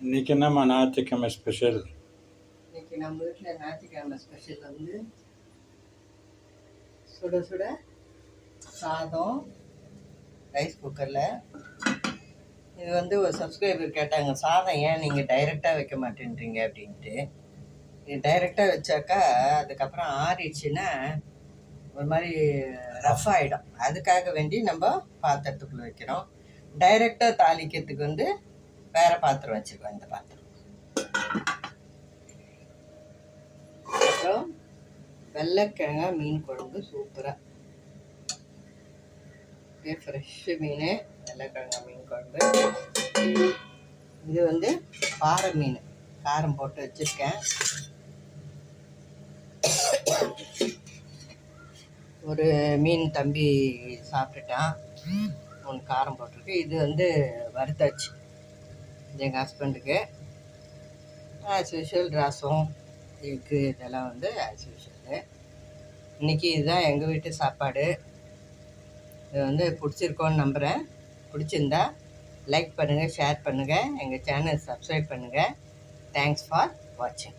இன்னைக்கு என்னம்மா ஞாயிற்றுக்கிழமை ஸ்பெஷல் இன்னைக்கு நம்ம வீட்டில் ஞாயிற்றுக்கிழமை ஸ்பெஷல் வந்து சுட சுட சாதம் ரைஸ் குக்கரில் இது வந்து ஒரு சப்ஸ்கிரைபர் கேட்டாங்க சாதம் ஏன் நீங்கள் டைரெக்டாக வைக்க மாட்டேன்றீங்க? அப்படின்ட்டு. இது டைரெக்டாக வச்சாக்கா அதுக்கப்புறம் ஆறிடுச்சுன்னா ஒரு மாதிரி ரஃப் ஆகிடும் அதுக்காக வேண்டி நம்ம பாத்திரத்துக்குள்ளே வைக்கிறோம். டைரெக்டாக தாளிக்கிறதுக்கு வந்து வேறு பாத்திரம் வச்சுருக்கோம் இந்த பாத்திரம். அப்புறம் வெள்ளைக்கிழங்கா மீன் குழம்பு சூப்பராக அப்படியே ஃப்ரெஷ்ஷு மீன் வெள்ளைக்கிழங்கா மீன் குழம்பு. இது வந்து பாறை மீன் காரம் போட்டு வச்சுருக்கேன். ஒரு மீன் தம்பி சாப்பிட்டுட்டான். ஒன்று காரம் போட்டிருக்கு. இது வந்து வறுத்தாச்சு. எங்கள் ஹஸ்பண்டுக்கு ஆஸ் யூஷுவல் ரசம் எக்கு இதெல்லாம் வந்து ஆஸ் யூஷுவல் இன்றைக்கி இதுதான் எங்கள் வீட்டு சாப்பாடு. இது வந்து பிடிச்சிருக்கோன்னு நம்புகிறேன் பிடிச்சிருந்தா லைக் பண்ணுங்கள் ஷேர் பண்ணுங்கள் எங்கள் சேனல் சப்ஸ்கிரைப் பண்ணுங்கள் தேங்க்ஸ் ஃபார் வாட்சிங்